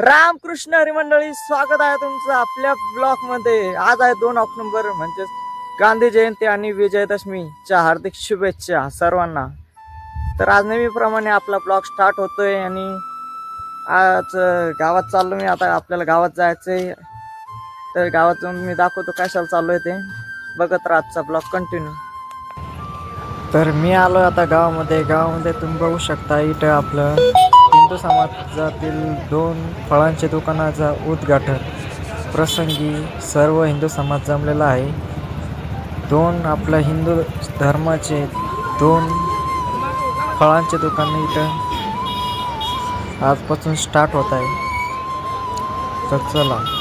रामकृष्ण हरी मंडळी स्वागत आहे तुमचं आपल्या ब्लॉकमध्ये. आज आहे दोन ऑक्टोबर म्हणजेच गांधी जयंती आणि विजयदशमीच्या हार्दिक शुभेच्छा सर्वांना. तर आज नेहमीप्रमाणे आपला ब्लॉग स्टार्ट होतोय आणि आज गावात चाललो मी. आता आपल्याला गावात जायचंय. तर गावात जाऊन मी दाखवतो कशाला चाललोय ते. बघत राहा आजचा ब्लॉग कंटिन्यू तर मी आलो आता गावामध्ये. गावामध्ये तुम्ही बघू शकता इथं आपलं हिंदू समाजातील दोन फळांच्या दुकानाचा उद्घाटन प्रसंगी सर्व हिंदू समाज जमलेला आहे. दोन आपल्या हिंदू धर्माचे दोन फळांचे दुकान इथं आजपासून स्टार्ट होत आहे. तर चला.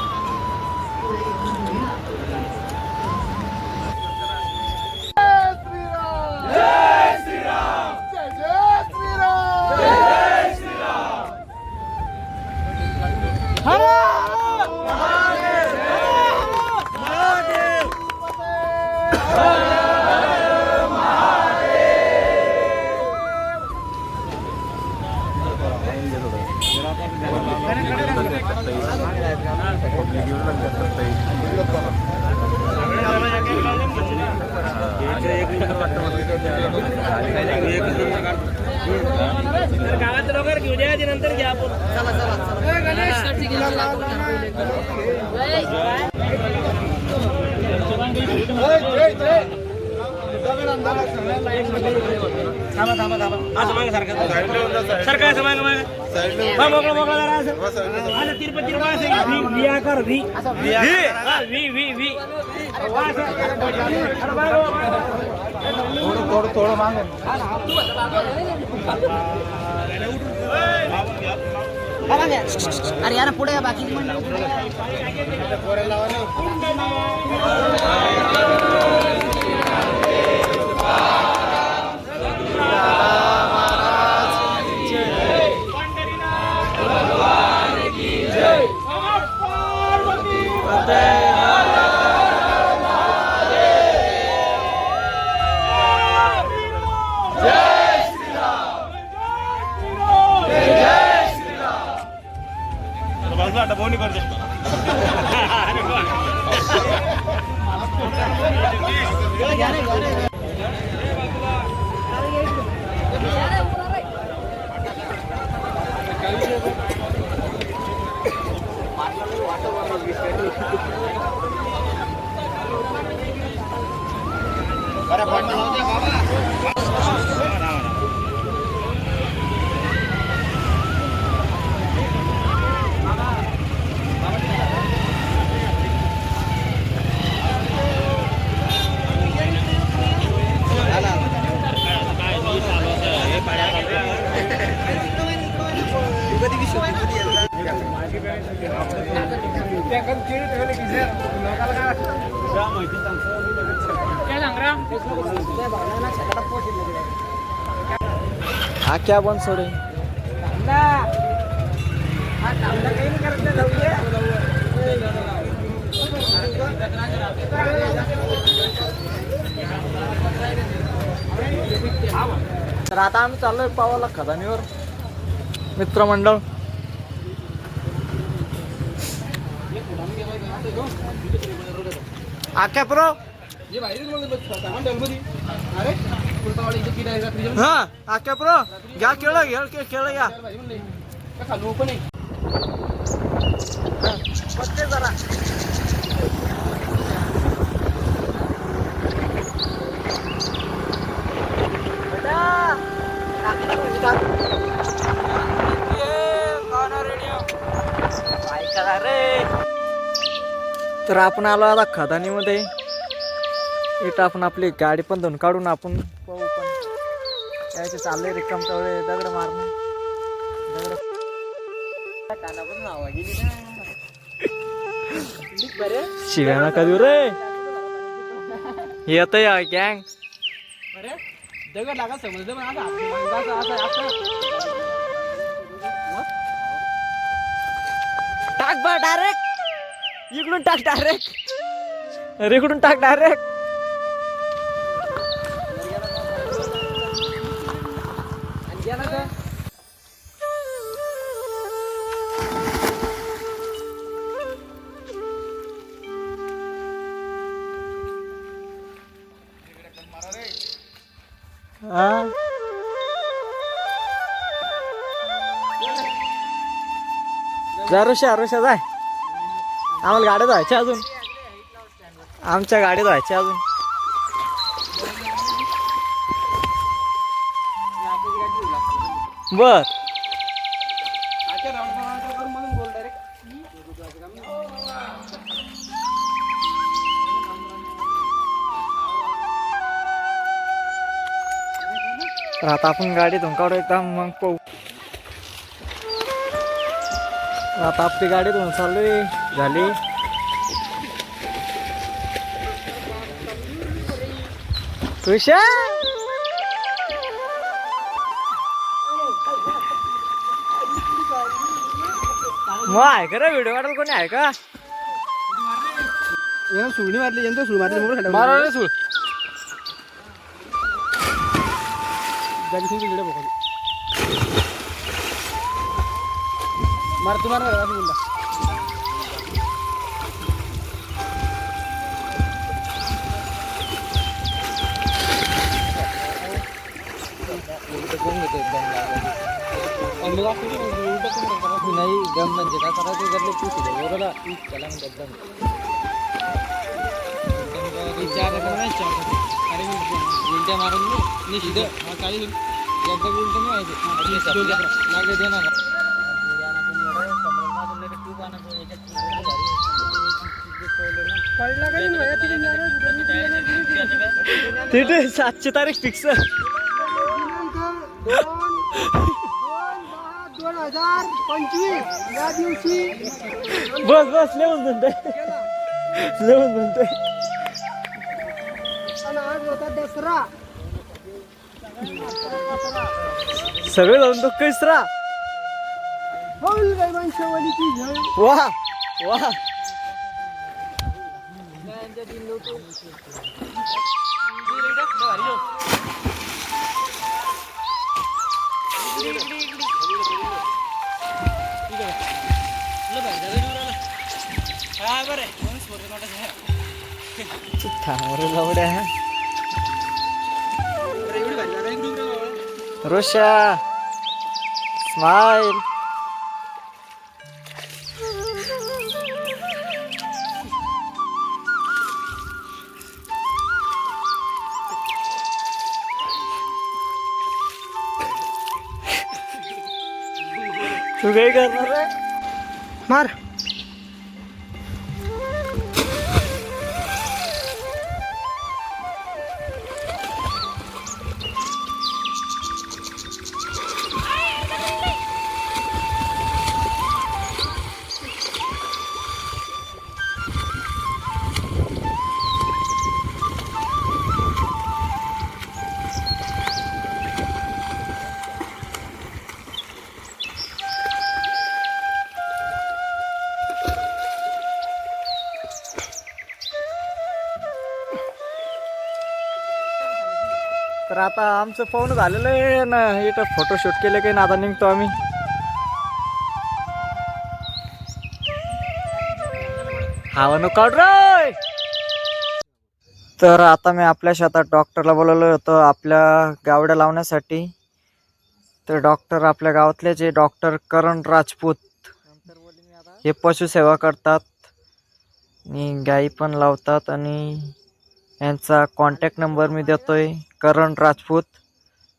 गावात लवकर घेऊ द्या नंतर घ्या आपण थांबा थांबा थांबा. असं मागं सारखं सारखं असं मागं मागं. मोकळं मोकळं जरा असं. असं. तिरपं तिरपं असं. व्ही व्ही आकार V V V V V असं. अरे मागं, मागं. अरे यार पुढे ada boni nih Para pandu हा क्या बन सोडे? तर आता आम्ही चाललोय पावाला खदानीवर. मित्रमंडळ. आख्या प्रो हा आख्या प्रो घ्या खेळ घ्या खेळ खेळ घ्या जरा। बेटा, टाकलं म्हणजे तर आपण आलो आता खदानीमध्ये. इथं आपण आपली गाडी पण धुवून काढून आपण पाहू पण. यायचे चालले रिकाम टवळे दगड मारणं. दगड. कानापासून हवा गेली ना. शिव्या नका देऊ रे. येत या गँग दगड लागा समजलं पण आता असं असं असं टाक बा डायरेक्ट इकडून टाक डायरेक्ट अरे इकडून टाक डायरेक्ट जा रुषा रुषा जाय आम्हाला गाड्या जायच्या अजून. आमच्या गाड्या जायच्या अजून. बर. तर आता आपण गाडी काढू एकदम मग पाहू. आता आपली गाडी धुवून चालू झाली. खुशा मग आहे का रे व्हिडिओ काढायला? कोणी आहे का? सुळणी मारली यंत्र सुळ मारली मोबाईल मारा रे सूळ तुमची व्हिडिओ बघा. मार तुम्हाला मारा बोलला नाही दम म्हणजे काय करायचं? त्यातलं पूछ बरोबर त्याला म्हणतात दम उलट्या मारून निषिद्ध काही एकदा उलट नाही व्हायचं. दे ना तिथे सातशे तारीख फिक्स दोन हजार पंचवीस. या दिवशी. बस बस लेवून म्हणते लेवून म्हणते आणि आज होता दसरा सगळे जाऊन तो कैसरा. वंशावलीची जय. वा वा रोशा स्माइल तू काय करणार मार. आता आमचं पाहुणं झालेलं आहे ना इथं फोटोशूट केले काही ना आता निघतो आम्ही. हा नको काढ तर आता मी आपल्या शेतात डॉक्टरला बोलवलं होतं आपल्या गावड्या लावण्यासाठी. तर डॉक्टर आपल्या गावातले जे डॉक्टर करण राजपूत. हे पशुसेवा करतात. आणि गाई पण लावतात आणि यांचा कॉन्टॅक्ट नंबर मी देतो आहे करण राजपूत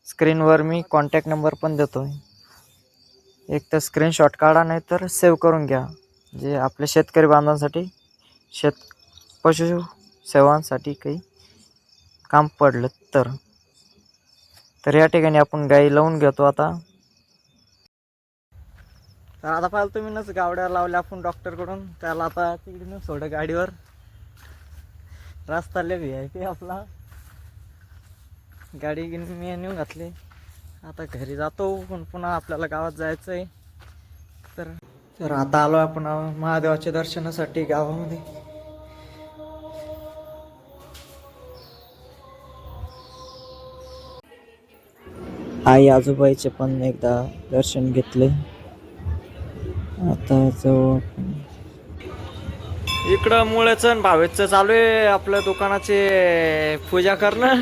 स्क्रीनवर मी कॉन्टॅक्ट नंबर पण देतो आहे एक तर स्क्रीनशॉट काढा नाही तर सेव्ह करून घ्या. जे आपल्या शेतकरी बांधवांसाठी शेत पशु सेवांसाठी काही काम पडलं तर. तर या ठिकाणी आपण गाई लावून घेतो आता. तर आता पाहिलं तुम्ही गावड्या लावल्या आपण डॉक्टरकडून त्याला आता तिकडे सोडं गाडीवर. रस्ता लय व्ही आय पी आपला. गाडी घेऊन मी नेऊन घातली. आता घरी जातो पण पुन्हा आपल्याला गावात जायचं आहे तर तर आता आलो आपण महादेवाच्या दर्शनासाठी गावामध्ये. आई आजोबाईचे पण एकदा दर्शन घेतले. आता जाऊ आपण. इकडं मुळेच भावेचं चालू आहे आपल्या दुकानाचे पूजा करणं.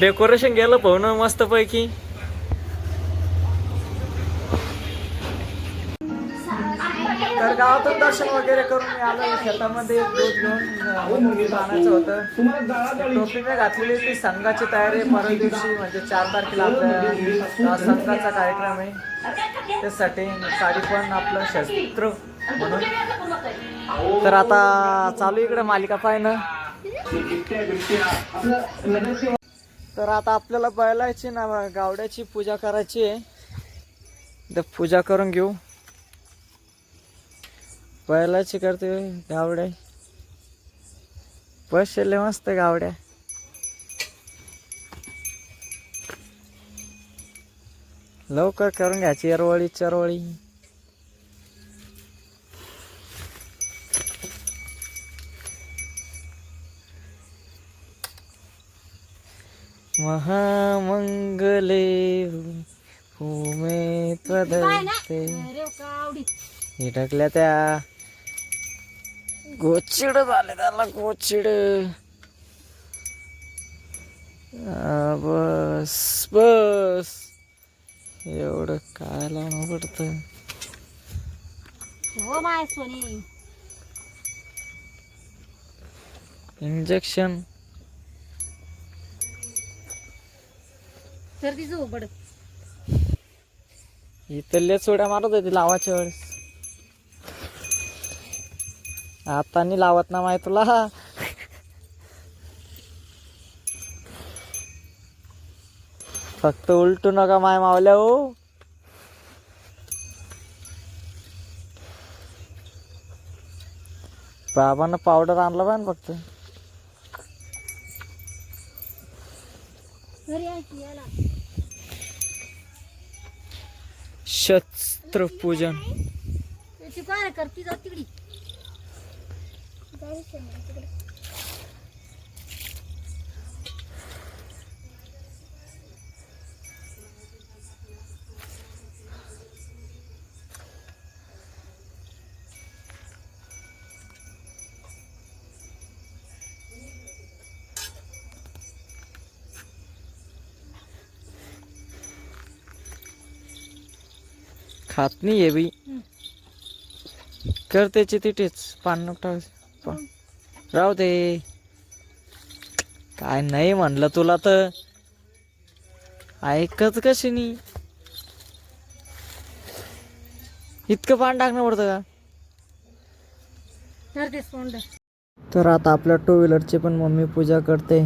डेकोरेशन गेलं पाहू मस्त पैकी गावातून दर्शन वगैरे करून मी आलो शेतामध्ये दूध घेऊन आणायचं होतं. टोपी मी घातलेली ती संघाची तयारी परत दिवशी म्हणजे चार तारखेला आपल्या संघाचा कार्यक्रम आहे. त्यासाठी साडी पण आपलं शस्त्र म्हणून. तर आता चालू इकडे मालिका पाहिनं तर आता आपल्याला बैलायची ना गावड्याची पूजा करायची आहे. तर पूजा करून घेऊ. बैलाची करते गावड्या. बसले मस्त गावड्या. लवकर करून घ्यायची अरवळी चरवळी. महामंगले भूमे त्वदते हे टाकल्या त्या. गोचिड झाले त्याला गोचिड. बस बस. एवढं काय लावणं पडतं हो माय सोनी. इंजेक्शन. सर्दीच बड इथल्या चोड्या मारत होती लावाच्या वेळेस. आता नाही लावत ना माय तुला. फक्त उलटू नका माय मावल्या हो. बाबांना पावडर आणला पाहिजे फक्त. घरी यायची याला? शस्त्र पूजन त्याची काय करती जाऊ तिकडी. खात नाही आहे बी कर त्याची तिथेच पान टाक. राहू दे. काय नाही म्हणलं तुला तर. ऐकत कशी नाही इतकं पान टाकणं पडतं का? तर आता आपल्या टू व्हीलरची पण मम्मी पूजा करते.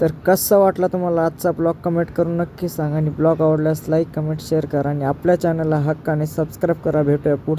तर कसं वाटला तुम्हाला आजचा ब्लॉग कमेंट करून नक्की सांगा आणि ब्लॉग आवडल्यास लाईक कमेंट शेअर करा आणि आपल्या चॅनलला हक्काने सबस्क्राईब करा. भेटूया पुढच्या